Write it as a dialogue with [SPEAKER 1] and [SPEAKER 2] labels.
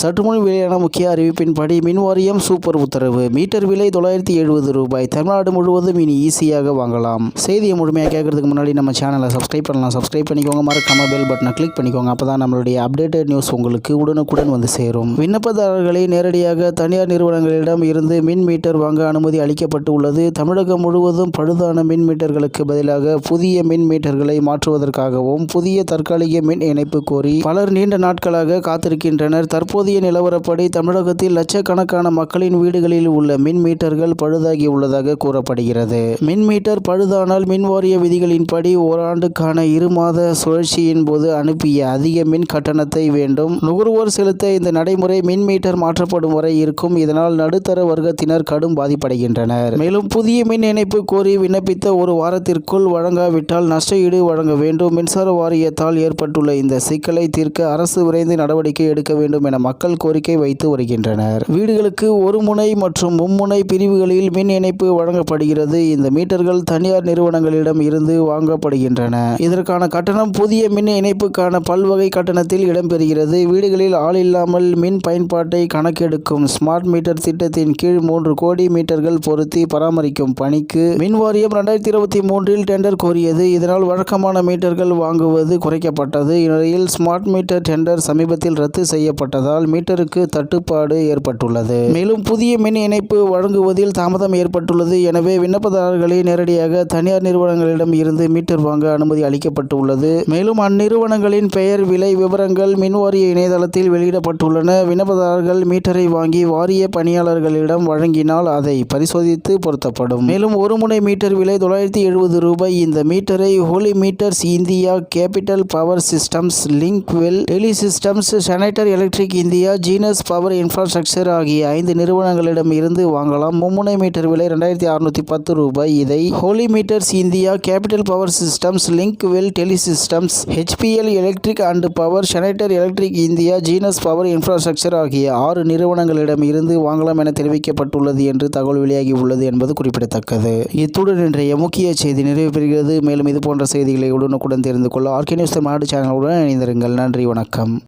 [SPEAKER 1] சற்றுமுன் வெளியான முக்கிய அறிவிப்பின்படி மின் வாரியம் சூப்பர் உத்தரவு. மீட்டர் விலை தொள்ளாயிரத்தி எழுபது ரூபாய். தமிழ்நாடு முழுவதும் இனி ஈஸியாக வாங்கலாம். செய்தியை முழுமையாக கேட்கறதுக்கு முன்னாடி நம்ம சேனலை சப்ஸ்கிரைப் பண்ணலாம். சப்ஸ்கிரைப் பண்ணிக்கோங்க. மறக்காம பெல் பட்டனை கிளிக் பண்ணிக்கோங்க. அப்போ தான் நம்மளுடைய அப்டேட்டட் நியூஸ் உங்களுக்கு உடனுக்குடன் வந்து சேரும். விண்ணப்பதாரர்களை நேரடியாக தனியார் நிறுவனங்களிடம் இருந்து மின் மீட்டர் வாங்க அனுமதி அளிக்கப்பட்டு உள்ளது. தமிழகம் முழுவதும் பழுதான மின் மீட்டர்களுக்கு பதிலாக புதிய மின் மீட்டர்களை மாற்றுவதற்காகவும் புதிய தற்காலிக மின் இணைப்பு கோரி பலர் நீண்ட நாட்களாக காத்திருக்கின்றனர். தற்போது தற்போதைய நிலவரப்படி தமிழகத்தில் லட்சக்கணக்கான மக்களின் வீடுகளில் உள்ள மின் மீட்டர்கள் பழுதாகி உள்ளதாக கூறப்படுகிறது. மின் மீட்டர் பழுதானால் மின் வாரிய விதிகளின்படி ஓராண்டுக்கான இரு மாத சுழற்சியின் போது அனுப்பிய அதிக மின் கட்டணத்தை வேண்டும். நுகர்வோர் செலுத்த இந்த நடைமுறை மின் மீட்டர் மாற்றப்படும் வரை இருக்கும். இதனால் நடுத்தர வர்க்கத்தினர் கடும் பாதிப்படைகின்றனர். மேலும் புதிய மின் இணைப்பு கோரி விண்ணப்பித்த ஒரு வாரத்திற்குள் வழங்காவிட்டால் நஷ்ட ஈடு வழங்க வேண்டும். மின்சார வாரியத்தால் ஏற்பட்டுள்ள இந்த சிக்கலை தீர்க்க அரசு விரைந்து நடவடிக்கை எடுக்க வேண்டும் என மக்கள் மக்கள் கோரிக்கை வைத்து வருகின்றனர். வீடுகளுக்கு ஒரு முனை மற்றும் மும்முனை பிரிவுகளில் மின் இணைப்பு வழங்கப்படுகிறது. இந்த மீட்டர்கள் தனியார் நிறுவனங்களிடம் இருந்து வாங்கப்படுகின்றன. இதற்கான கட்டணம் புதிய மின் இணைப்புக்கான பல்வகை கட்டணத்தில் இடம்பெறுகிறது. வீடுகளில் ஆள் இல்லாமல் மின் பயன்பாட்டை கணக்கெடுக்கும் ஸ்மார்ட் மீட்டர் திட்டத்தின் கீழ் மூன்று கோடி மீட்டர்கள் பொருத்தி பராமரிக்கும் பணிக்கு மின் வாரியம் ரெண்டாயிரத்தி இருபத்தி மூன்றில் டெண்டர் கோரியது. இதனால் வழக்கமான மீட்டர்கள் வாங்குவது குறைக்கப்பட்டது. இந்நிலையில் ஸ்மார்ட் மீட்டர் டெண்டர் சமீபத்தில் ரத்து செய்யப்பட்டதால் மீட்டருக்கு தட்டுப்பாடு ஏற்பட்டுள்ளது. மேலும் புதிய மின் இணைப்பு வழங்குவதில் தாமதம் ஏற்பட்டுள்ளது. எனவே விண்ணப்பதாரர்களை நேரடியாக தனியார் நிறுவனங்களிடம் இருந்து மீட்டர் வாங்க அனுமதி அளிக்கப்பட்டுள்ளது. மேலும் அந்நிறுவனங்களின் பெயர் விலை விவரங்கள் மின் வாரிய இணையதளத்தில் வெளியிடப்பட்டுள்ளன. விண்ணப்பதாரர்கள் மீட்டரை வாங்கி வாரிய பணியாளர்களிடம் வழங்கினால் அதை பரிசோதித்து பொருத்தப்படும். மேலும் ஒரு முனை மீட்டர் விலை தொள்ளாயிரத்தி எழுபது ரூபாய். இந்த மீட்டரை Holley Meters India Capital Power Systems Linkwell Tele Systems Schneider Electric India Genus Power Infrastructure ஆகிய ஐந்து நிறுவனங்களிடம் இருந்து வாங்கலாம். மும்முனை மீட்டர் விலை ரெண்டாயிரத்தி அறுநூத்தி பத்து ரூபாய். இதை Holley Meters India Capital Power Systems Linkwell Telesystems HPL Electric and Power Schneider Electric India Genus Power Infrastructure ஆகிய ஆறு நிறுவனங்களிடம் இருந்து வாங்கலாம் என தெரிவிக்கப்பட்டுள்ளது என்று தகவல் வெளியாகி உள்ளது என்பது குறிப்பிடத்தக்கது. இத்துடன் இன்றைய முக்கிய செய்தி நிறைவு பெறுகிறது. மேலும் இது போன்ற செய்திகளை உடனுக்குடன் தெரிந்து கொள்ள ஆர்கே நியூஸ் தமிழ்நாடு சேனலுடன் இணைந்திருங்கள். நன்றி வணக்கம்.